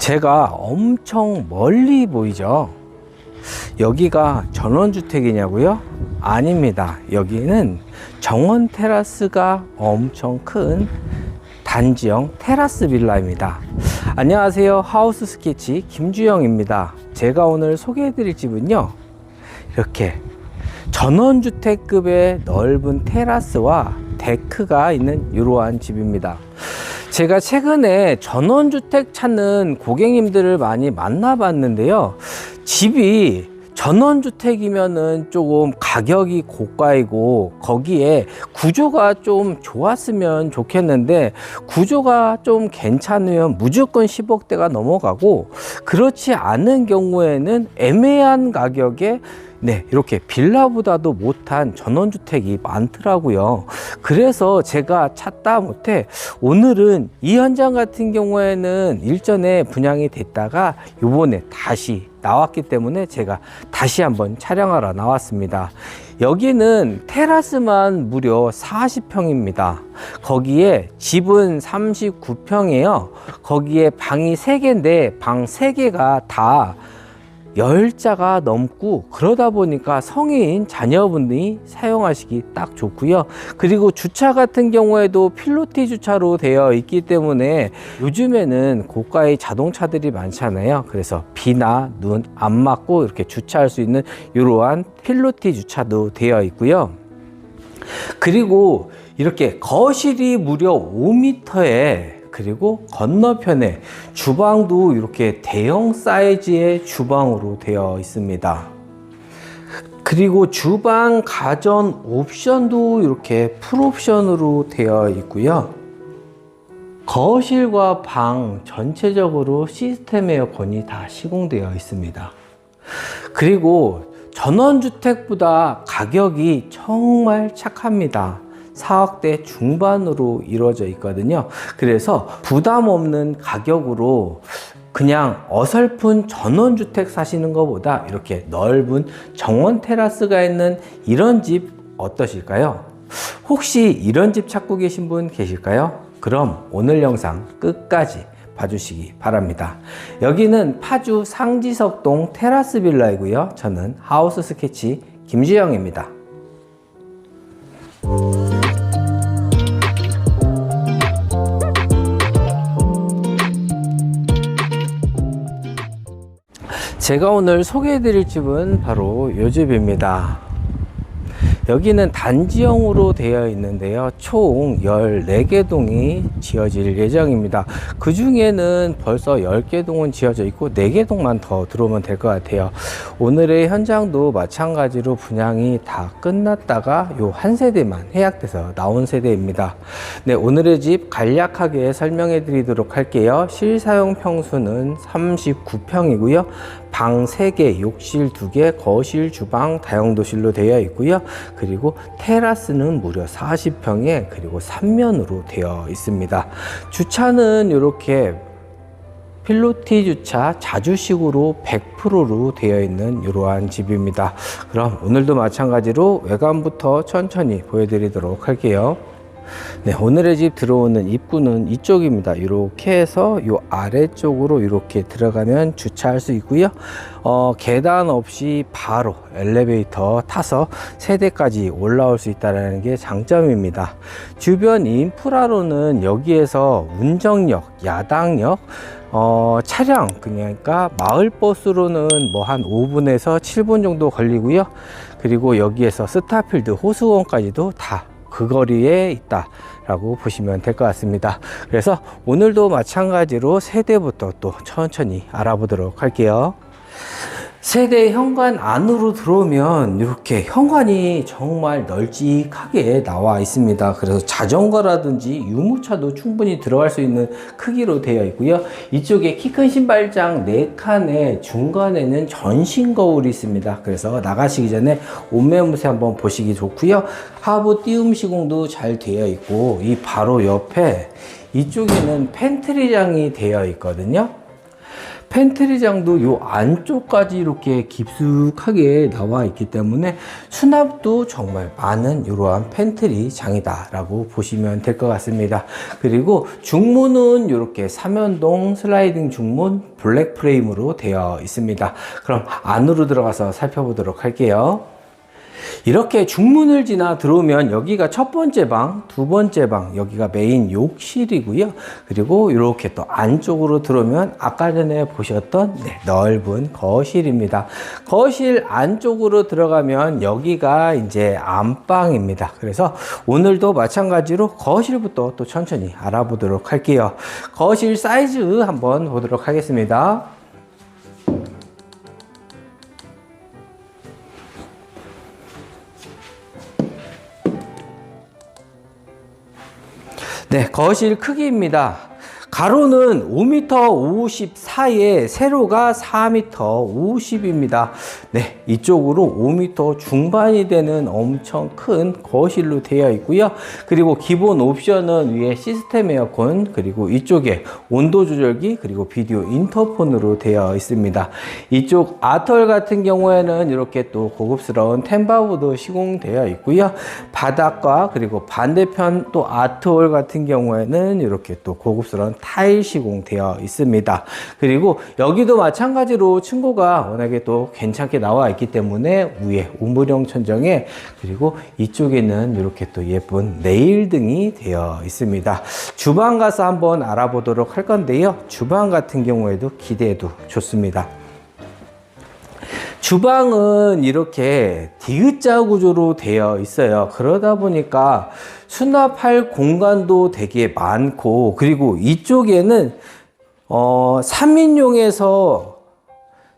제가 엄청 멀리 보이죠? 여기가 전원주택이냐고요? 아닙니다. 여기는 정원 테라스가 엄청 큰 단지형 테라스 빌라입니다. 안녕하세요. 하우스 스케치 김주영입니다. 제가 오늘 소개해 드릴 집은요. 이렇게 전원주택급의 넓은 테라스와 데크가 있는 이러한 집입니다. 제가 최근에 전원주택 찾는 고객님들을 많이 만나봤는데요. 집이 전원주택이면은 조금 가격이 고가이고 거기에 구조가 좀 좋았으면 좋겠는데 구조가 좀 괜찮으면 무조건 10억대가 넘어가고 그렇지 않은 경우에는 애매한 가격에 네, 이렇게 빌라보다도 못한 전원주택이 많더라고요. 그래서 제가 찾다 못해 오늘은 이 현장 같은 경우에는 일전에 분양이 됐다가 요번에 다시 나왔기 때문에 제가 다시 한번 촬영하러 나왔습니다. 여기는 테라스만 무려 40평입니다. 거기에 집은 39평이에요. 거기에 방이 3개인데 방 3개가 다 열자가 넘고 그러다 보니까 성인 자녀분이 사용하시기 딱 좋고요. 그리고 주차 같은 경우에도 필로티 주차로 되어 있기 때문에 요즘에는 고가의 자동차들이 많잖아요. 그래서 비나 눈 안 맞고 이렇게 주차할 수 있는 이러한 필로티 주차도 되어 있고요. 그리고 이렇게 거실이 무려 5m에 그리고 건너편에 주방도 이렇게 대형 사이즈의 주방으로 되어 있습니다. 그리고 주방 가전 옵션도 이렇게 풀옵션으로 되어 있고요. 거실과 방 전체적으로 시스템 에어컨이 다 시공되어 있습니다. 그리고 전원주택보다 가격이 정말 착합니다. 4억대 중반으로 이루어져 있거든요. 그래서 부담 없는 가격으로 그냥 어설픈 전원주택 사시는 것보다 이렇게 넓은 정원 테라스가 있는 이런 집 어떠실까요? 혹시 이런 집 찾고 계신 분 계실까요? 그럼 오늘 영상 끝까지 봐주시기 바랍니다. 여기는 파주 상지석동 테라스 빌라이고요. 저는 하우스 스케치 김주영입니다. 제가 오늘 소개해 드릴 집은 바로 이 집입니다. 여기는 단지형으로 되어 있는데요. 총 14개 동이 지어질 예정입니다. 그 중에는 벌써 10개 동은 지어져 있고 4개 동만 더 들어오면 될 것 같아요. 오늘의 현장도 마찬가지로 분양이 다 끝났다가 요 한 세대만 해약돼서 나온 세대입니다. 네, 오늘의 집 간략하게 설명해 드리도록 할게요. 실사용 평수는 39평이고요. 방 3개, 욕실 2개, 거실, 주방, 다용도실로 되어 있고요. 그리고 테라스는 무려 40평에 그리고 3면으로 되어 있습니다. 주차는 이렇게 필로티 주차 자주식으로 100%로 되어 있는 이러한 집입니다. 그럼 오늘도 마찬가지로 외관부터 천천히 보여드리도록 할게요. 네, 오늘의 집 들어오는 입구는 이쪽입니다. 이렇게 해서 이 아래쪽으로 이렇게 들어가면 주차할 수 있고요. 어, 계단 없이 바로 엘리베이터 타서 세대까지 올라올 수 있다는 게 장점입니다. 주변 인프라로는 여기에서 운정역, 야당역, 어, 차량, 그러니까 마을버스로는 뭐 한 5분에서 7분 정도 걸리고요. 그리고 여기에서 스타필드 호수원까지도 다 그 거리에 있다라고 보시면 될 것 같습니다. 그래서 오늘도 마찬가지로 세대부터 또 천천히 알아보도록 할게요. 세대 현관 안으로 들어오면 이렇게 현관이 정말 널찍하게 나와 있습니다. 그래서 자전거라든지 유모차도 충분히 들어갈 수 있는 크기로 되어 있고요. 이쪽에 키 큰 신발장 4칸에 중간에는 전신 거울이 있습니다. 그래서 나가시기 전에 옷매무새 한번 보시기 좋고요. 하부 띄움 시공도 잘 되어 있고 이 바로 옆에 이쪽에는 팬트리장이 되어 있거든요. 팬트리장도 요 안쪽까지 이렇게 깊숙하게 나와 있기 때문에 수납도 정말 많은 이러한 팬트리 장이다 라고 보시면 될 것 같습니다. 그리고 중문은 이렇게 삼연동 슬라이딩 중문 블랙 프레임으로 되어 있습니다. 그럼 안으로 들어가서 살펴보도록 할게요. 이렇게 중문을 지나 들어오면 여기가 첫 번째 방, 두 번째 방, 여기가 메인 욕실이고요. 그리고 이렇게 또 안쪽으로 들어오면 아까 전에 보셨던 네, 넓은 거실입니다. 거실 안쪽으로 들어가면 여기가 이제 안방입니다. 그래서 오늘도 마찬가지로 거실부터 또 천천히 알아보도록 할게요. 거실 사이즈 한번 보도록 하겠습니다. 네, 거실 크기입니다. 가로는 5m 54에 세로가 4m 50입니다. 네, 이쪽으로 5m 중반이 되는 엄청 큰 거실로 되어 있고요. 그리고 기본 옵션은 위에 시스템 에어컨, 그리고 이쪽에 온도 조절기, 그리고 비디오 인터폰으로 되어 있습니다. 이쪽 아털 같은 경우에는 이렇게 또 고급스러운 템바우드 시공되어 있고요. 바닥과 그리고 반대편 또 아트홀 같은 경우에는 이렇게 또 고급스러운 타일 시공되어 있습니다. 그리고 여기도 마찬가지로 층고가 워낙에 또 괜찮게 나와 있기 때문에 위에 우물형 천정에 그리고 이쪽에는 이렇게 또 예쁜 네일 등이 되어 있습니다. 주방 가서 한번 알아보도록 할 건데요. 주방 같은 경우에도 기대도 좋습니다. 주방은 이렇게 디귿자 구조로 되어 있어요. 그러다 보니까 수납할 공간도 되게 많고, 그리고 이쪽에는, 어, 3인용에서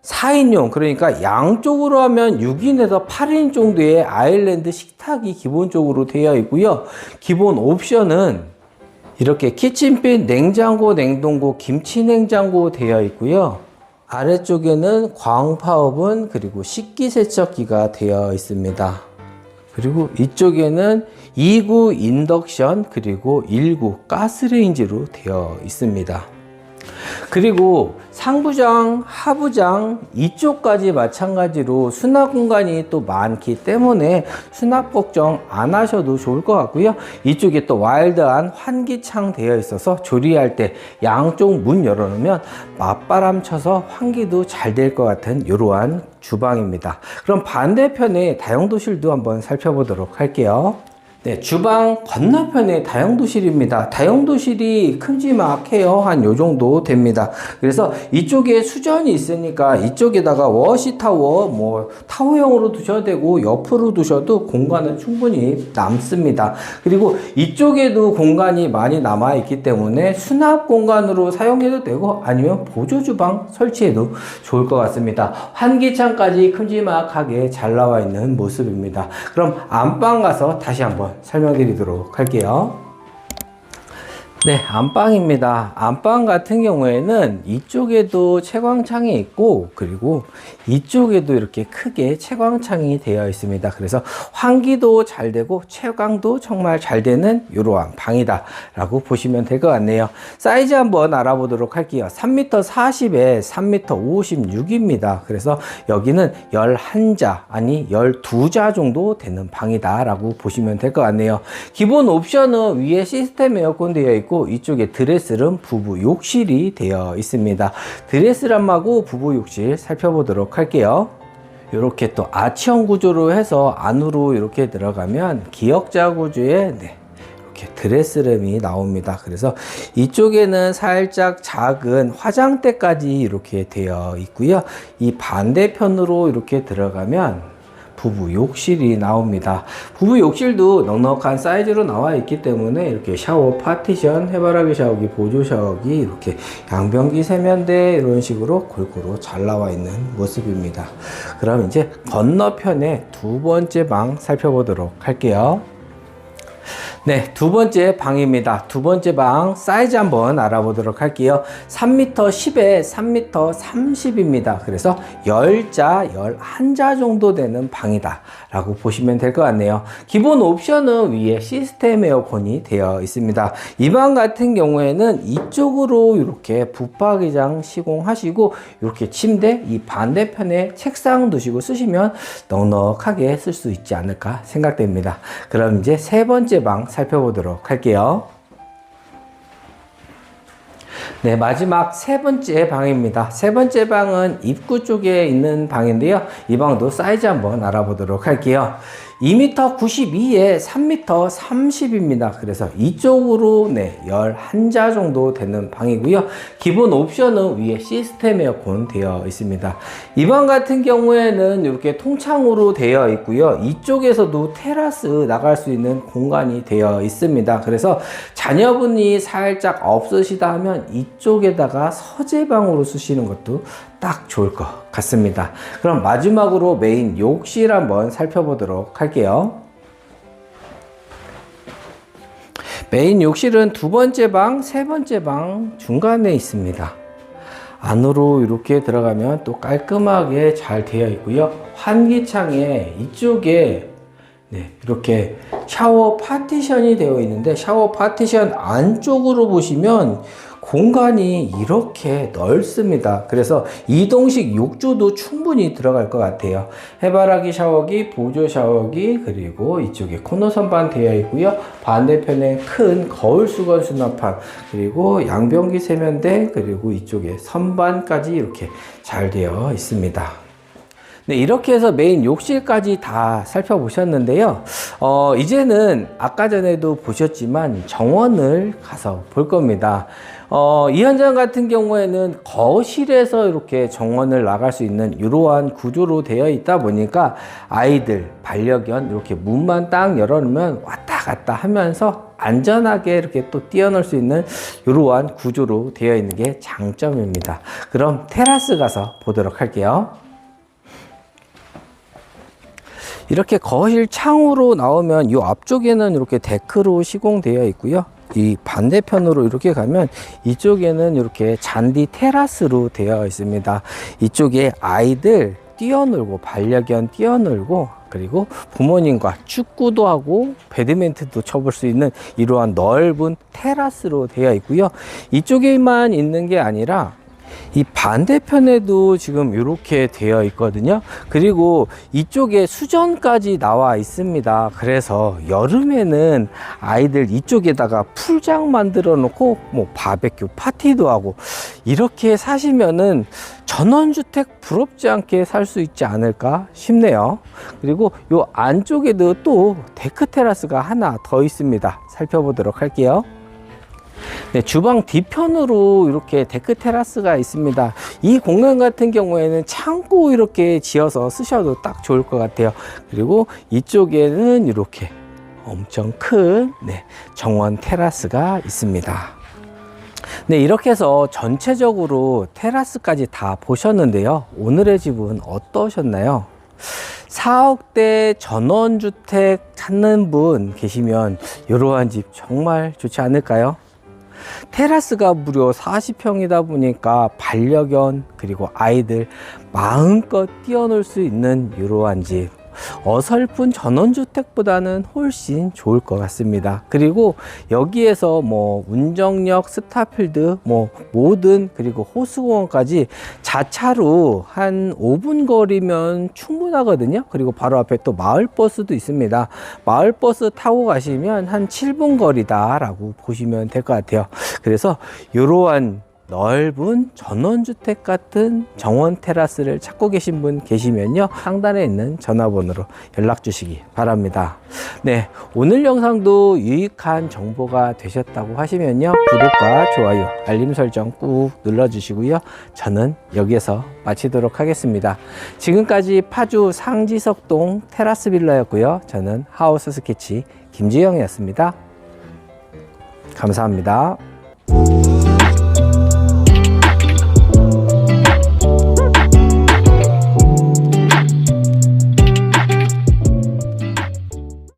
4인용, 그러니까 양쪽으로 하면 6인에서 8인 정도의 아일랜드 식탁이 기본적으로 되어 있고요. 기본 옵션은 이렇게 키친빛 냉장고, 냉동고, 김치 냉장고 되어 있고요. 아래쪽에는 광파오븐 그리고 식기세척기가 되어 있습니다. 그리고 이쪽에는 2구 인덕션 그리고 1구 가스레인지로 되어 있습니다. 그리고 상부장, 하부장 이쪽까지 마찬가지로 수납 공간이 또 많기 때문에 수납 걱정 안 하셔도 좋을 것 같고요. 이쪽에 또 와일드한 환기창 되어 있어서 조리할 때 양쪽 문 열어놓으면 맞바람 쳐서 환기도 잘 될 것 같은 이러한 주방입니다. 그럼 반대편에 다용도실도 한번 살펴보도록 할게요. 네, 주방 건너편에 다용도실입니다. 다용도실이 큼지막해요. 한 요 정도 됩니다. 그래서 이쪽에 수전이 있으니까 이쪽에다가 워시 타워, 뭐 타워형으로 두셔도 되고 옆으로 두셔도 공간은 충분히 남습니다. 그리고 이쪽에도 공간이 많이 남아 있기 때문에 수납 공간으로 사용해도 되고 아니면 보조 주방 설치해도 좋을 것 같습니다. 환기창까지 큼지막하게 잘 나와 있는 모습입니다. 그럼 안방 가서 다시 한번 설명드리도록 할게요. 네, 안방입니다. 안방 같은 경우에는 이쪽에도 채광창이 있고, 그리고 이쪽에도 이렇게 크게 채광창이 되어 있습니다. 그래서 환기도 잘 되고, 채광도 정말 잘 되는 이러한 방이다. 라고 보시면 될 것 같네요. 사이즈 한번 알아보도록 할게요. 3m 40에 3m 56입니다. 그래서 여기는 11자, 아니 12자 정도 되는 방이다. 라고 보시면 될 것 같네요. 기본 옵션은 위에 시스템 에어컨 되어 있고, 있고 이쪽에 드레스룸 부부 욕실이 되어 있습니다. 드레스룸하고 부부 욕실 살펴보도록 할게요. 이렇게 또 아치형 구조로 해서 안으로 이렇게 들어가면 기역자 구조의 네, 드레스룸이 나옵니다. 그래서 이쪽에는 살짝 작은 화장대까지 이렇게 되어 있고요. 이 반대편으로 이렇게 들어가면 부부 욕실이 나옵니다. 부부 욕실도 넉넉한 사이즈로 나와 있기 때문에 이렇게 샤워 파티션, 해바라기 샤워기, 보조 샤워기, 이렇게 양변기 세면대 이런 식으로 골고루 잘 나와 있는 모습입니다. 그럼 이제 건너편에 두 번째 방 살펴보도록 할게요. 네, 두 번째 방입니다. 두 번째 방 사이즈 한번 알아보도록 할게요. 3m 10에 3m 30입니다. 그래서 10자, 11자 정도 되는 방이다. 라고 보시면 될 것 같네요. 기본 옵션은 위에 시스템 에어컨이 되어 있습니다. 이 방 같은 경우에는 이쪽으로 이렇게 붙박이장 시공하시고 이렇게 침대 이 반대편에 책상 두시고 쓰시면 넉넉하게 쓸 수 있지 않을까 생각됩니다. 그럼 이제 세 번째 방 살펴보도록 할게요. 네, 마지막 세 번째 방입니다. 세 번째 방은 입구 쪽에 있는 방인데요. 이 방도 사이즈 한번 알아보도록 할게요. 2m 92에 3m 30입니다. 그래서 이쪽으로 네, 11자 정도 되는 방이고요. 기본 옵션은 위에 시스템 에어컨 되어 있습니다. 이 방 같은 경우에는 이렇게 통창으로 되어 있고요. 이쪽에서도 테라스 나갈 수 있는 공간이 되어 있습니다. 그래서 자녀분이 살짝 없으시다 하면 이쪽에다가 서재방으로 쓰시는 것도 딱 좋을 것 같습니다. 그럼 마지막으로 메인 욕실 한번 살펴보도록 할게요. 메인 욕실은 두 번째 방, 세 번째 방 중간에 있습니다. 안으로 이렇게 들어가면 또 깔끔하게 잘 되어 있고요. 환기창에 이쪽에 네, 이렇게 샤워 파티션이 되어 있는데 샤워 파티션 안쪽으로 보시면 공간이 이렇게 넓습니다. 그래서 이동식 욕조도 충분히 들어갈 것 같아요. 해바라기 샤워기, 보조 샤워기, 그리고 이쪽에 코너 선반 되어 있고요. 반대편에 큰 거울 수건 수납판, 그리고 양변기 세면대, 그리고 이쪽에 선반까지 이렇게 잘 되어 있습니다. 네, 이렇게 해서 메인 욕실까지 다 살펴보셨는데요. 어, 이제는 아까 전에도 보셨지만 정원을 가서 볼 겁니다. 어, 이 현장 같은 경우에는 거실에서 이렇게 정원을 나갈 수 있는 이러한 구조로 되어 있다 보니까 아이들, 반려견 이렇게 문만 딱 열어놓으면 왔다 갔다 하면서 안전하게 이렇게 또 뛰어놀 수 있는 이러한 구조로 되어 있는 게 장점입니다. 그럼 테라스 가서 보도록 할게요. 이렇게 거실 창으로 나오면 이 앞쪽에는 이렇게 데크로 시공되어 있고요. 이 반대편으로 이렇게 가면 이쪽에는 이렇게 잔디 테라스로 되어 있습니다. 이쪽에 아이들 뛰어놀고 반려견 뛰어놀고 그리고 부모님과 축구도 하고 배드민턴도 쳐볼 수 있는 이러한 넓은 테라스로 되어 있고요. 이쪽에만 있는 게 아니라 이 반대편에도 지금 이렇게 되어 있거든요. 그리고 이쪽에 수전까지 나와 있습니다. 그래서 여름에는 아이들 이쪽에다가 풀장 만들어 놓고 뭐 바베큐 파티도 하고 이렇게 사시면은 전원주택 부럽지 않게 살 수 있지 않을까 싶네요. 그리고 요 안쪽에도 또 데크 테라스가 하나 더 있습니다. 살펴보도록 할게요. 네, 주방 뒤편으로 이렇게 데크 테라스가 있습니다. 이 공간 같은 경우에는 창고 이렇게 지어서 쓰셔도 딱 좋을 것 같아요. 그리고 이쪽에는 이렇게 엄청 큰 네, 정원 테라스가 있습니다. 네, 이렇게 해서 전체적으로 테라스까지 다 보셨는데요. 오늘의 집은 어떠셨나요? 4억대 전원주택 찾는 분 계시면 이러한 집 정말 좋지 않을까요? 테라스가 무려 40평이다 보니까 반려견 그리고 아이들 마음껏 뛰어놀 수 있는 이러한 집 어설픈 전원주택보다는 훨씬 좋을 것 같습니다. 그리고 여기에서 뭐 운정역, 스타필드, 뭐 모든 그리고 호수공원까지 자차로 한 5분 거리면 충분하거든요. 그리고 바로 앞에 또 마을버스도 있습니다. 마을버스 타고 가시면 한 7분 거리다라고 보시면 될 것 같아요. 그래서 이러한 넓은 전원주택 같은 정원 테라스를 찾고 계신 분 계시면요. 상단에 있는 전화번호로 연락 주시기 바랍니다. 네. 오늘 영상도 유익한 정보가 되셨다고 하시면요. 구독과 좋아요, 알림 설정 꾹 눌러 주시고요. 저는 여기에서 마치도록 하겠습니다. 지금까지 파주 상지석동 테라스 빌라였고요. 저는 하우스 스케치 김지영이었습니다. 감사합니다.